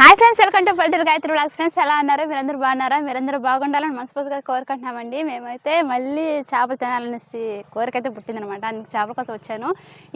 Hi friends welcome to పల్లెటూరు Gayatri blogs friends ఎలా ఉన్నారు? మీరందరూ బాగున్నారా? మీరందరూ బాగుండాలని మనస్ఫూర్తిగా కోరుకుంటున్నామండి. మేమైతే మళ్ళీ చేపలు తినాలనేసి కోరికైతే పుట్టిందనమాట. అందుకు చేపల కోసం వచ్చాను.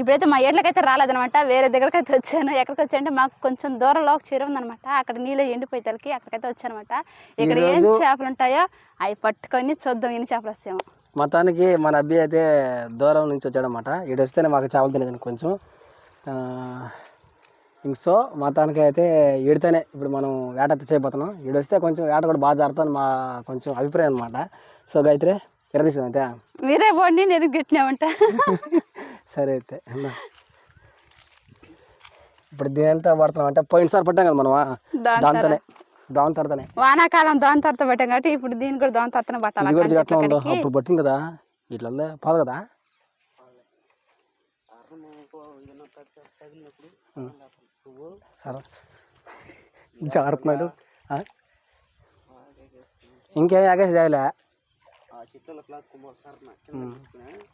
ఇప్పుడైతే మా ఏట్లకైతే రాలేదనమాట. వేరే దగ్గరకి అయితే వచ్చాను. ఎక్కడికి వచ్చానంటే మాకు కొంచెం దూరంలో ఒక చెరువు ఉందనమాట. అక్కడ నీళ్ళు ఎండిపోయి తలకి అక్కడికైతే వచ్చానమాట. ఇక్కడ ఏం చేపలు ఉంటాయో అవి పట్టుకొని చూద్దాం ఎన్ని చేపలు వస్తాయేమో మొత్తానికి మన అబ్బాయి అయితే దూరం నుంచి వచ్చాడనమాట. ఇటు వస్తేనే మాకు చేపలు తినేది కొంచెం. ఇంక సో మొత్తానికి అయితే ఈడితేనే ఇప్పుడు మనం వేట అయితే చేయబోతున్నాం ఈడు వస్తే కొంచెం వేట కూడా బాగా జరుగుతుంది మా కొంచెం అభిప్రాయం అనమాట సో గాయత్రి ఎర్రదీసాం అయితే మీరే పోండి నేను గట్టినామంట సరే అయితే. ఇప్పుడు దేంతో పడుతున్నాం అంటే పోయినసారి పట్టాం కదా మనం దాని దాంతోనే దాని తర్వాతనే. వానాకాలం దోన తర్వాత పట్టాం కాబట్టి ఇప్పుడు దీన్ని కూడా దోన తర్తన ఇది కూడా పట్టాలి ఉండవు. అప్పుడు పట్టింది కదా? ఇట్లా పోదు కదా. సరే జారుతున్నాడు? ఇంకేం ఆగేసి తేలే ఉం.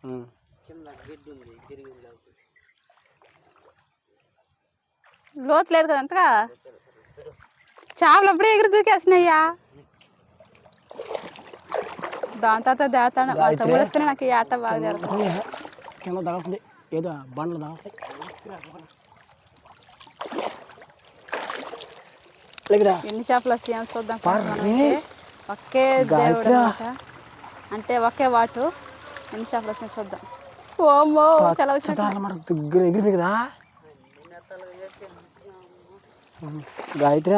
ఉం. లోతు లేదు కదా అంతగా చేపలు అప్పుడే ఎగురు దూకేస్తున్నాయ్యా దాని తర్వాత తమ్ముడు వస్తేనే నాకు ఈ ఆట బాగా జరుగుతుంది కింద ఏదో బండ్లు తగులుతాయి లేకదా ఎన్ని చేపలు వస్తాయో చూద్దాం. ఒకే దేవుడు అంటే ఒకే వాటు. ఎన్ని చేపలు వస్తాయో చూద్దాం. ఓమో చాలా దగ్గర ఎగిరిపోయి కదా. గాయత్రి.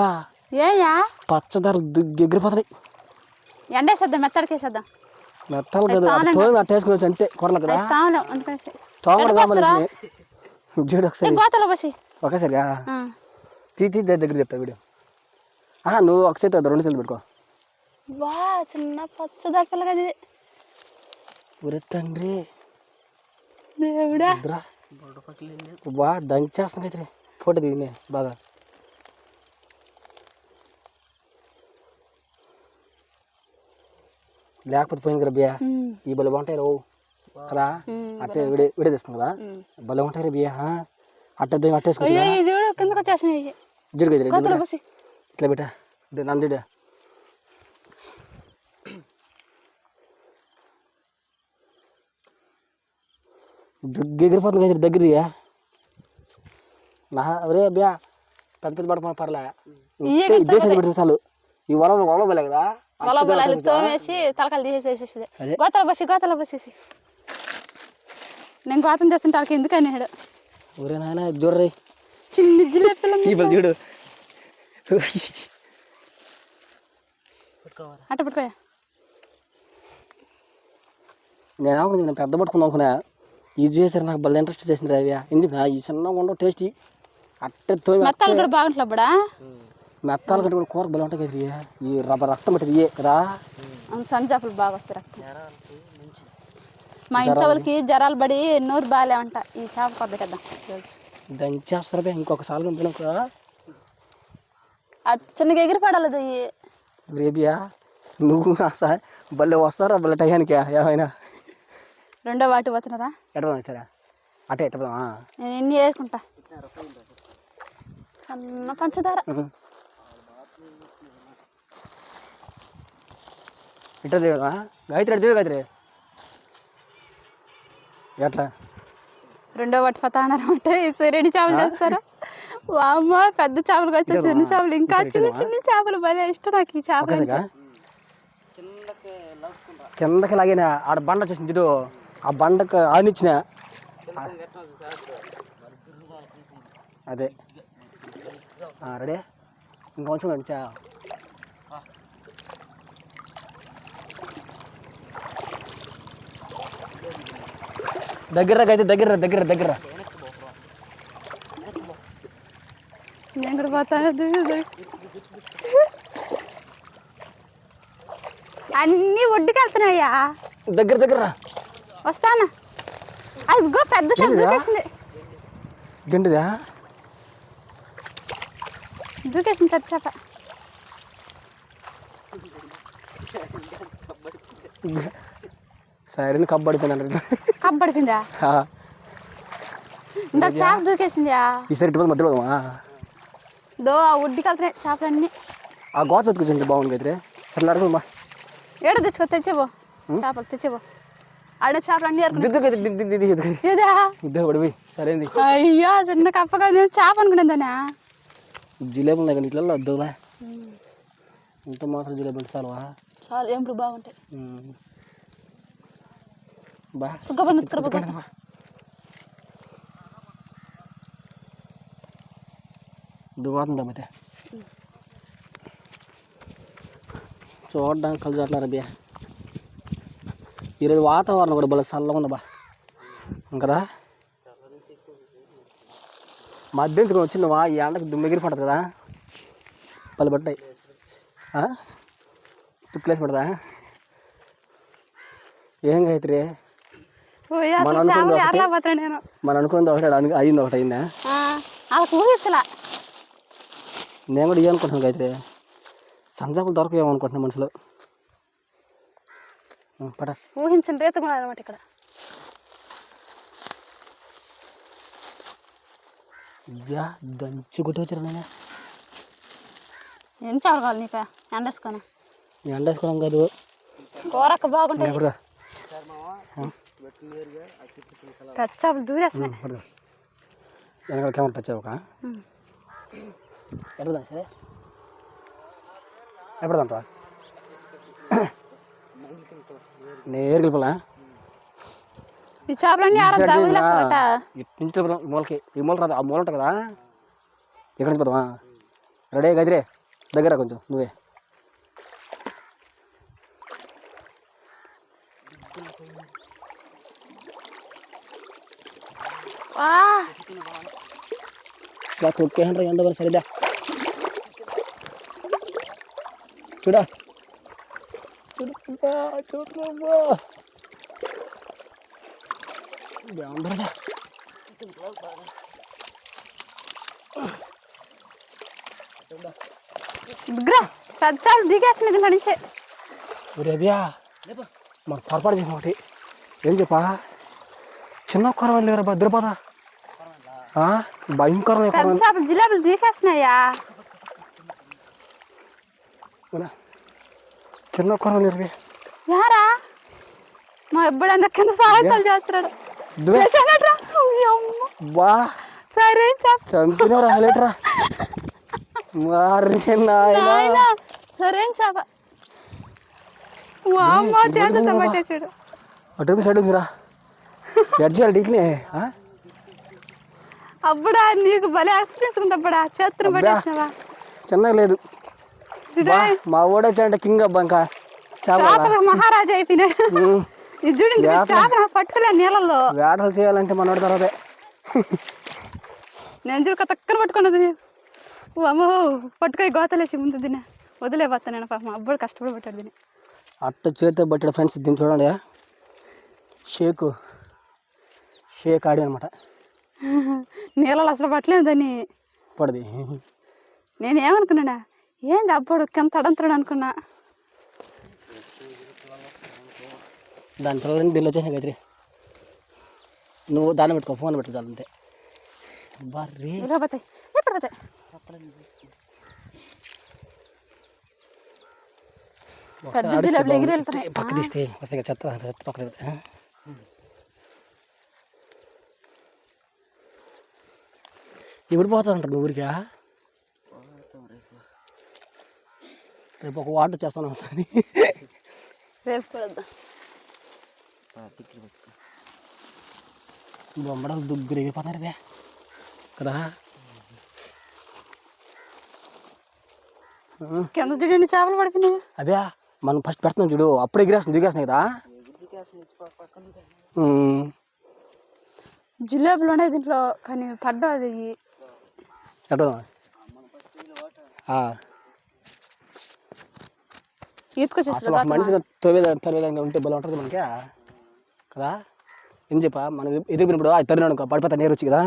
ఏయా పచ్చదారులు దిగ్గు ఎగిరిపోతాయి. ఎండేసేద్దాం మెత్తడికేసేద్దాం. మెత్తలు కదా తోమి అట్టేసుకోవచ్చు అంతే కూరలు కదా తాను? చూడు ఒకసారి. గోతలో బసి ఒకసారిగా తీ తీ దగ్గర చెప్తా వీడియో. ఆహా నువ్వు ఒక చేతి రెండు చేతులు పెట్టుకో. వా చిన్న పచ్చదాకలు కదా ఇది. ఒరే తండ్రి. దేవుడా. బా దంచేస్తుంది అయితే ఫోటో దిగినే బాగా. లేకపోతే పోయింది కదా బియ్య. ఈ బలి బాగుంటాయి రో. కదా అట్టే విడే విడే తెస్తుంది కదా. బలి ఉంటాయి రే బియ్య అట్టే దయ్యం అట్టేసుకోవచ్చు అయ్యో కదా ఇది చూడు కిందకు వచ్చేసినాయి. జుడు గదిలే గోతలో బసి ఇట్లా బిడ్డ నందుడా దగ్గర ఎగిరిపోతుంది కదా దగ్గర దిగా. నా రే బియా పెద్ద పెద్ద పడప పర్లే. ఇయ్యే ఇదే సైజు పెడితే చాలు. ఈ వరం వల బలే కదా. పొల పొలాలు తోమేసి తలకాలు తీసేసేసేది. గోతల గోతల నేను గోతం చేస్తుంటే వాళ్ళకి ఎందుకు అన్నాడు. ఒరే నాయన చూడరే. చిన్న బలి చూడు. అట్ట పట్టుకోయా? నేను అనుకున్నా నేను పెద్ద పట్టుకుందాం అనుకున్నా. ఇది చేసారు నాకు భలే ఇంట్రెస్ట్ చేసింది రవి. ఎందుకు ఈ చిన్నగా ఉండవు టేస్టీ అట్టే తోమి మెత్తాలు కూడా బాగుంటుంది అప్పుడా మెత్తాలు కట్టి కూడా కూర భలే ఉంటాయి కదా. ఈ రబ్బ రక్తం పెట్టింది ఇయ్యే కదా. సంజాపులు బాగా వస్తాయి రక్తం. మా ఇంట్లో వాళ్ళకి జ్వరాలు పడి నోరు బాగాలేమంట ఈ చేప కొద్ది కదా దంచేస్తారు బే ఇంకొకసారి పంపినాక చిన్నగా ఎగిరి పడాలి రేబియా నువ్వు అసలు భలే వస్తారా భలే టయానికి ఏమైనా. రెండో వాటి పోతున్నారా? ఎట్లా సరే? అటే ఎట్ట? నేను ఎన్ని ఏరుకుంటా సన్న పంచదార. ఎట్లా చేయడా గాయత్రి చేయదు గాయత్రి. ఎట్లా? రెండో వాటి పతానమాట రెండు చేపలు చేస్తారా? వామ్మ పెద్ద చేపలు వచ్చే చిన్న చేపలు ఇంకా చిన్న చిన్న చేపలు భలే ఇష్టం నాకు ఈ చేపలు కిందకి లాగిన? ఆడ బండ వచ్చేసింది చూడు. ఆ బండకు ఆనిచ్చిన. అదే రెడీ? ఇంకొంచెం నడిచా దగ్గర అయితే దగ్గర దగ్గర దగ్గర నేను కూడా పోతాను దిగు, దిగు. అన్నీ ఒడ్డుకి వెళ్తున్నాయ్యా దగ్గర దగ్గర వస్తానా? అదిగో పెద్ద చేప దూకేసింది. గంటిదా దూకేసింది పెద్ద చేప సరే కబ్బడిపోయింది? కబ్బడిపోయిందా ఇందాక చేప దూకేసిందా ఈసారి ఇటు మధ్యలో దో ఆ ఉడ్డికి వెళ్తున్నాయి చేపలన్నీ. ఆ గోత ఎత్తుకొచ్చింది బాగుంది అయితే సరే అడుగు బా. ఏడ తెచ్చుకో తెచ్చిపో చేపలు తెచ్చిపో ఆడ చేపలు అన్నీ పడిపోయి సరేంది. అయ్యా చిన్న కప్పగా చేప అనుకునేదానా జిలేబులు ఉన్నాయి కానీ ఇట్లలో వద్దులే. ఇంత మాత్రం జిలేబులు చాలువా? చాలు ఏంపుడు బాగుంటాయి. బా దువాతుంది అయితే చూడడానికి కలిసి అట్లా రబియా ఈరోజు వాతావరణం కూడా భలే చల్లగా ఉంది బా కదా మధ్యంచుకొని వచ్చిందవా ఈ ఎండకు దుమ్మెగిరి పడుతుంది కదా. పలు పట్టాయి. తుక్కులేసి పడదా? ఏం ఓయ్ మన అసలు అనుకున్నది ఒకటే. మనం అనుకున్నది అయింది ఒకటి అయిందా ఆ, అలా ఊహించలా. నేను కూడా ఇవ్వనుకుంటున్నాను గాయత్రి. సంజాపులు దొరకవేమో అనుకుంటున్నా మనుషులు ఉం, పట ఊహించిన రీతిగా అనమాట ఇక్కడ. ఇయ్యా దంచి కొట్టి వచ్చారు నేను ఏం చేపలు కావాలి నీకు? ఎండేసుకొని? ఎండేసుకోవడం కాదు. కూరక్క బాగుంటాయి పెద్ద చేపలు దూరేస్తున్నాయి వెనకాల కెమెరా టచ్ అవ్వక? ఉం. ఎప్పుడుదా సరే. ఎప్పుడుదంటా నేరు గెలిపలా ఈ చేపలన్నీ ఇంట్లో మూలకి ఈ మూల రాదు ఆ మూల ఉంటుంది కదా? ఎక్కడి నుంచి పోదామా? రెడీ గదిరే. దగ్గర కొంచెం నువ్వే వా ఇలా తొక్కేహండ్రా ఎండ కూడా సరిదా చూడా చూడుకుంటా చూడుకోబో బాగుందరదా దగ్గర పెద్ద చేపలు దిగేస్తున్నాయి దీంట్లో నుంచే రేబియా మన పొరపాటు చేసిన ఒకటి ఏం చెప్పా చిన్న లేరా భద్రపద భయంకరమైన పెద్ద చేపలు జిలేబులు అవునా? చిన్న కొరవ లేరు యారా మా అబ్బాయి అందరి కింద సాహసాలు చేస్తున్నాడు. బా సరే చేప చంపినవరా హైలైట్రా మారి నాయనా సరే చేప వామ్మ చేతులతో పట్టేసాడు అటు సైడ్ ఉందిరా ఎడ్జాలి డీక్నే అప్పుడా నీకు భలే ఎక్స్పీరియన్స్ ఉంది అప్పుడా చేతులు. పట్టేసినావా? చిన్నగా లేదు. మా ఓడే అంటే కింగ్ అబ్బా ఇంకా. చేపల? చేపల మహారాజా అయిపోయినాడు. ఇది చూడింది చేప పట్టుకోలే నీళ్ళల్లో. వేటలు చేయాలంటే మనోడి తర్వాతే. నేను చూడు తక్కన పట్టుకున్నది. అమ్మో పట్టుకొని గోతలేసి ముందు దీన్ని వదిలేపోతాను నేను పాపం. అప్పుడు కష్టపడి పట్టాడు దీన్ని అట్ట చేతితో పట్టాడు ఫ్రెండ్స్ దీన్ని చూడండి షేక్. షేక్ ఆడి అనమాట నీళ్ళలో అసలు పట్టలేము దాన్ని. పడది. నేను ఏమనుకున్నానా ఏంది అప్పుడు కింద తడంతుడు అనుకున్నా. దాని పిల్లలని దీనిలో వచ్చేసాయి గదిరి నువ్వు దాన్ని పెట్టుకో ఫోన్ పెట్టు చాలు అంతే. బర్రీ పోతాయి? పక్క తీస్తే వస్తాయి చెత్త చెత్త పక్కన పెడితే, ఆ? ఇప్పుడు పోతానంటారు నువ్వు ఊరికా? రేపు ఒక వాటర్ చేస్తాను ఒకసారి. రేపు. బొమ్మడలు దుగ్గురు ఎగిరిపోతారు బే. కదా కింద చూడండి చేపలు పడిపోయినాయి. అదే మనం ఫస్ట్ పెడుతున్నాం చూడు. అప్పుడు ఎగిరేస్తుంది దిగేస్తున్నాయి కదా. జిలేబులు ఉన్నాయి దీంట్లో కానీ పడ్డా అది. ఎటు అసలు ఒక తొవ్వేదా తొవ్వేదంగా ఉంటే బలం ఉంటుంది మనకి. కదా? ఏం చెప్పా? మనం ఎదురుపోయినప్పుడు అది తరినాడు అనుకో పడిపోతా నీరు వచ్చి కదా?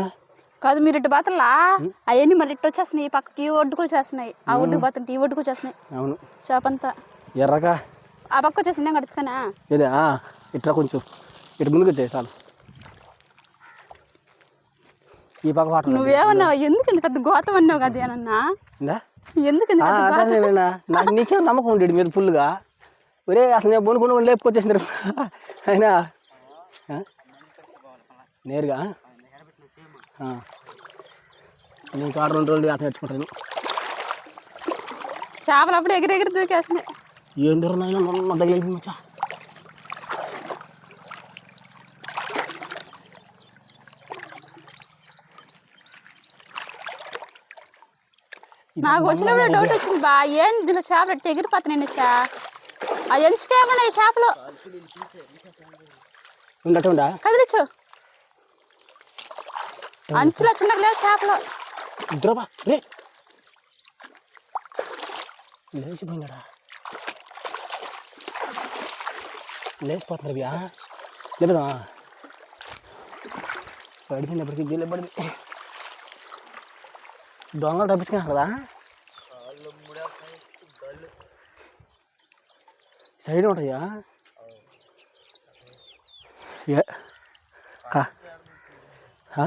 కాదు మీరు ఇటు బాతలా అవన్నీ మళ్ళీ ఇటు వచ్చేస్తున్నాయి ఈ పక్కకి ఈ ఒడ్డుకు వచ్చేస్తున్నాయి. ఆ ఒడ్డుకు బాతుంటే ఈ ఒడ్డుకు వచ్చేస్తున్నాయి. అవును. చేపంతా. ఎర్రగా? ఆ పక్క వచ్చేసి నేను కడుతున్నా ఏదే ఆ, ఇట్రా కొంచెం. ఇటు ముందుకు వచ్చాయి చాలు ఈ పక్క వాటర్ నువ్వేమన్నావు? ఎందుకు ఇంత పెద్ద గోతం అన్నావు కదా ఉందా ఎందుకు ఇంత పెద్ద గోతం అదే నేనా నాకు నీకే నమ్మకం ఉండేది మీద ఫుల్గా? ఒరే అసలు నేను బొనుకుని లేపుకొచ్చేసినారు అయినా? నేరుగా? ఆ. నేను కాడ రెండు రోజులు అట్లా నేర్చుకుంటాను చేపలు అప్పుడు ఎగిరి ఎగిరి దూకేస్తున్నాయి. ఏం దూరం నాయన మొన్న తగిలి మచ్చా నాకు వచ్చినప్పుడు డౌట్ వచ్చింది బా ఏం దీనిలో చేపలు ఎట్ట ఎగిరిపోతున్నాయి చా? ఆ ఎంచుకేమన్నా ఈ చేపలు? ఉండటం ఉందా? కదిలిచ్చు అంచులో చిన్నగా లేవు చేపలు. ఇద్దరుబా రే లేచిపోయినాడా లేచిపోతున్నారు లేపదా పడిపోయినప్పటికీ గిల్లె పడింది. దొంగలు తప్పించుకున్నారు కదా సైడ్ ఉంటాయా? ఏ కా హా?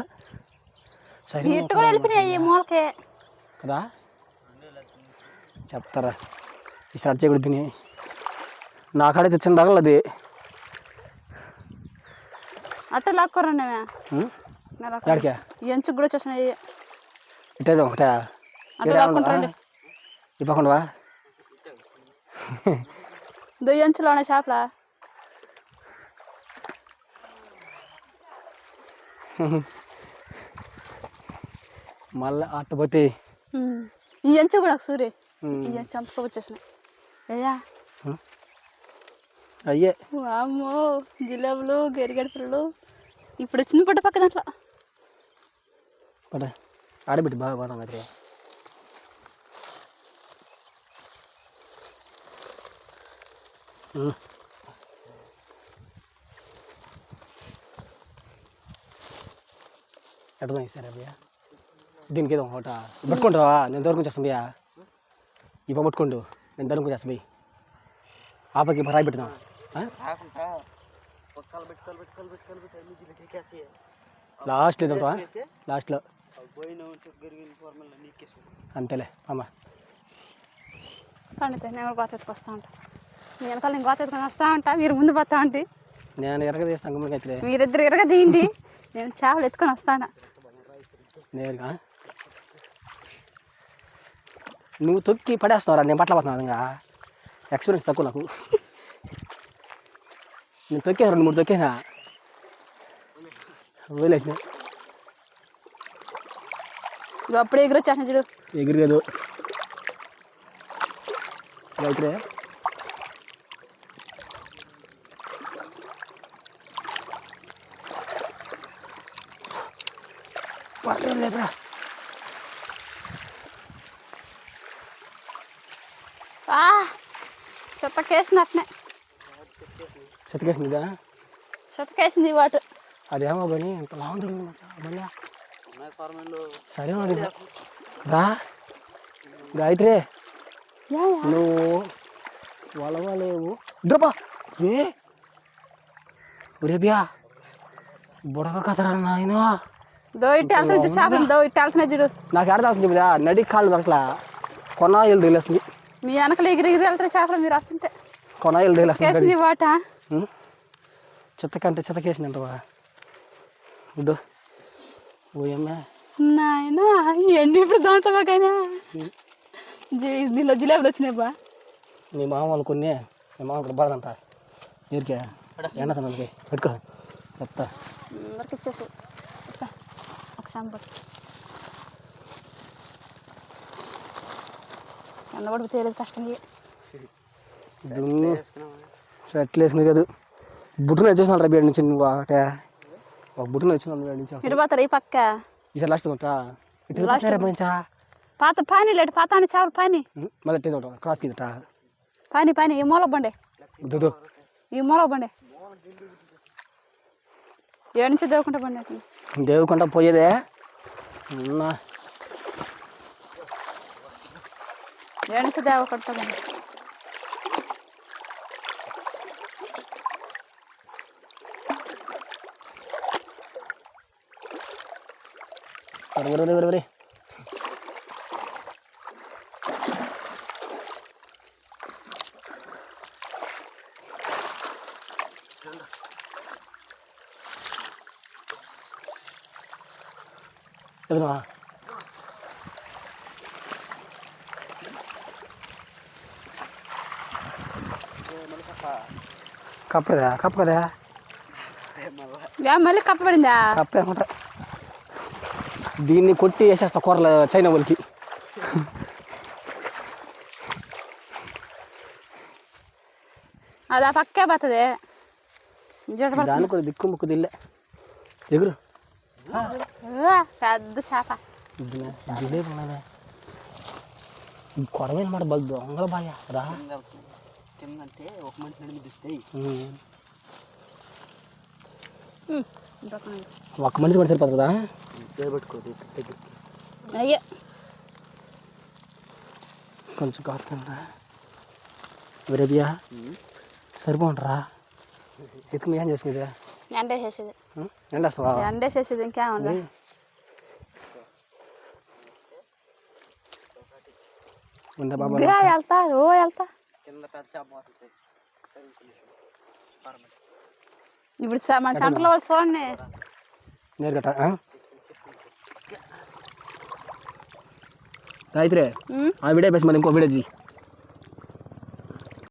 సైడ్ ఇట్టు కూడా వెళ్ళిపోయినాయి ఈ మూలకి? కదా? చెప్తారా? ఈ స్టార్ట్ చేయకూడదు తిని నా కాడే తెచ్చిన తగలదు అది. అట్ట లాక్కోరండి ఎంచుకు కూడా వచ్చేసినాయి. ఇట్టేదా ఒకటే? అట్ట లాక్కుంటారండి ఈ పక్కనవా దొయ్యి ఎంచులో ఉన్నాయి చేపల? మళ్ళీ అట్టపోతే. ఈ ఎంచు కూడా సూరి. ఈ ఎంచు చంపక వచ్చేసినాయి అయ్యా అయ్యే. వామ్మో జిలేబులు గరిగడి పిల్లలు ఇప్పుడు వచ్చింది పుట్ట పక్క దాంట్లో. పట ఆడబెట్టి బాగా పోతాం అయితే ఉం. ఎడదాం ఈసారి దీనికి ఏదో ఒకట పట్టుకుంటావా నేను దూరం చేస్తాను భయ్యా ఇవ్వ పట్టుకోండు నేను దూరం చేస్తాను భయ్ ఆపకి రాయి పెడదాం లాస్ట్ ఏదంటా లాస్ట్లో అంతేలే అమ్మ. కానీ నేను కూడా గోత ఎత్తుకొస్తా ఉంటా? మీ వెనకాల నేను గోత ఎత్తుకొని వస్తా ఉంటా? మీరు ముందు పోతా ఉంటే? నేను ఎరగ తీస్తాను గుమ్మడికి అయితే మీరిద్దరు ఇరగ తీయండి. నేను చేపలు ఎత్తుకొని వస్తాను నేరుగా? నువ్వు తొక్కి పడేస్తున్నారా నేను పట్ల పడుతున్నా ఇంకా. ఎక్స్పీరియన్స్ తక్కువ నాకు. నేను తొక్కేసా రెండు మూడు తొక్కేసా వదిలేసిన. అప్పుడే ఎగురొచ్చేసిన చూడు. ఎగిరిగదు. అయితే లేదురా ఆ చెత్తకేసింది అట్నే. చెతకేసిందిగా చెత్తకేసింది వాటర్. అదేమో పని ఇంత లాంగ్ తిరిగింది సరే మరి. రా. గాయత్రి. Yeah yeah. నువ్వు వలవలేవు. డ్రపా ఏ? ఒరే బియా బుడగ కథరా నాయన. నాకు ఎడ తాగుతుంది బిడ్డ నడి కాళ్ళు దొరకలా కొనాయిలు తగిలేస్తుంది మీ వెనకలు ఎగిరి ఎగిరి వెళ్తారు చేపలు మీరు వస్తుంటే. కొనాయిలు కేసింది వాట? చెత్త కంటే చెత్తకేసిందంటవా ఇద్దు ఓయమ్మా నాయన ఎన్ని ఇప్పుడు దొంగతవా కానీ దీనిలో జిలేబులు వచ్చినాయి బా. నీ మామ వాళ్ళు కొన్ని నీ మామ ఇక్కడ బాధంట ఊరికే ఎండ సన్నది పెట్టుకో. చెప్తా. అందరికి ఇచ్చేసి ఒక సాంబార్ ఎండ కూడా తేలేదు కష్టం. దున్ని షర్ట్లు వేసింది కాదు. బుట్టును వచ్చేసిన రా బీడి నుంచి నువ్వు ఒకటే ఒక బుట్టును వచ్చిన ఈ పక్క. ఈసారి లాస్ట్ పాత పానీ లేడు పాత అని చేపలు పానీ మళ్ళీ క్రాస్ కిందట పానీ పానీ ఈ మూల బండి. ఈ మూల బండి. ఏడు నుంచి దేవుకుంటే బండి దేవుకుంట పోయేదే? ఏడు నుంచి బండి. ఒరే ఒరే ఒరే ఒరే ఎదురా కప్పదా కప్ప కదా యా మళ్ళీ కప్పబడిందా కప్పే అనమాట దీన్ని కొట్టి వేసేస్తా కూరలు చైనా వాళ్ళకి. అది ఆ పక్కే పోతుంది. దాన్ని కూడా దిక్కు ముక్కు దిల్లే ఎగురు. పెద్ద చేప. కొడమైన మాట బల్ దొంగల బాయ. రా. కిందంటే ఒక మనిషి నడిమి చూస్తాయి ఒక్క మనిషి కూడా సరిపోతుంది అయ్యో. కొంచెం కాస్తుందా వేరే బియ్యా సరిపోండిరా. ఎత్తుకు ఏం చేసుకునేది ఎండేసేసేది ఎండేస్తావా ఎండేసేసేది ఇంకేముంది? ఉండే బాబా? వెళ్తా ఓ వెళ్తా. కింద పెద్ద చేప పోతుంది. ఇప్పుడు మన సెంటర్లో వాళ్ళు చూడండి. నేర్గట గాయత్రి ఆ వీడియో బేసి మళ్ళీ ఇంకో వీడియో